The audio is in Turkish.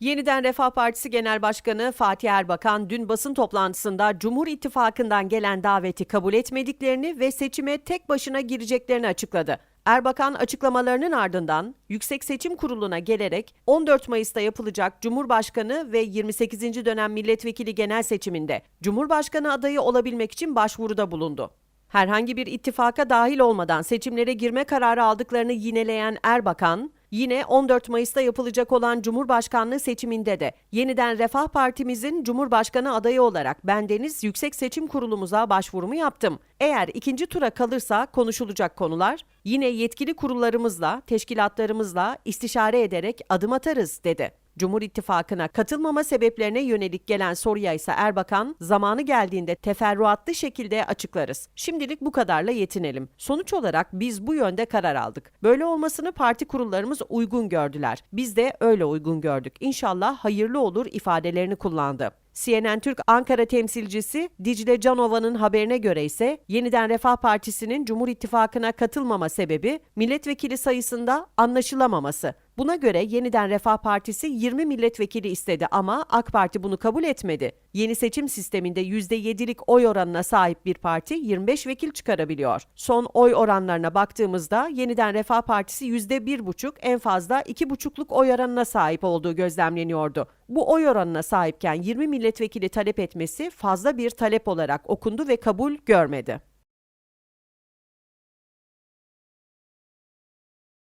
Yeniden Refah Partisi Genel Başkanı Fatih Erbakan dün basın toplantısında Cumhur İttifakı'ndan gelen daveti kabul etmediklerini ve seçime tek başına gireceklerini açıkladı. Erbakan açıklamalarının ardından Yüksek Seçim Kurulu'na gelerek 14 Mayıs'ta yapılacak Cumhurbaşkanı ve 28. dönem milletvekili genel seçiminde Cumhurbaşkanı adayı olabilmek için başvuruda bulundu. Herhangi bir ittifaka dahil olmadan seçimlere girme kararı aldıklarını yineleyen Erbakan, yine 14 Mayıs'ta yapılacak olan Cumhurbaşkanlığı seçiminde de yeniden Refah Partimizin Cumhurbaşkanı adayı olarak bendeniz Yüksek Seçim Kurulumuza başvurumu yaptım. Eğer ikinci tura kalırsa konuşulacak konular yine yetkili kurullarımızla, teşkilatlarımızla istişare ederek adım atarız dedi. Cumhur İttifakı'na katılmama sebeplerine yönelik gelen soruya ise Erbakan, zamanı geldiğinde teferruatlı şekilde açıklarız. Şimdilik bu kadarla yetinelim. Sonuç olarak biz bu yönde karar aldık. Böyle olmasını parti kurullarımız uygun gördüler. Biz de öyle uygun gördük. İnşallah hayırlı olur ifadelerini kullandı. CNN Türk Ankara temsilcisi Dicle Canova'nın haberine göre ise Yeniden Refah Partisi'nin Cumhur İttifakı'na katılmama sebebi milletvekili sayısında anlaşılamaması. Buna göre Yeniden Refah Partisi 20 milletvekili istedi ama AK Parti bunu kabul etmedi. Yeni seçim sisteminde %7'lik oy oranına sahip bir parti 25 vekil çıkarabiliyor. Son oy oranlarına baktığımızda Yeniden Refah Partisi %1,5 en fazla 2,5'luk oy oranına sahip olduğu gözlemleniyordu. Bu oy oranına sahipken 20 milletvekili talep etmesi fazla bir talep olarak okundu ve kabul görmedi.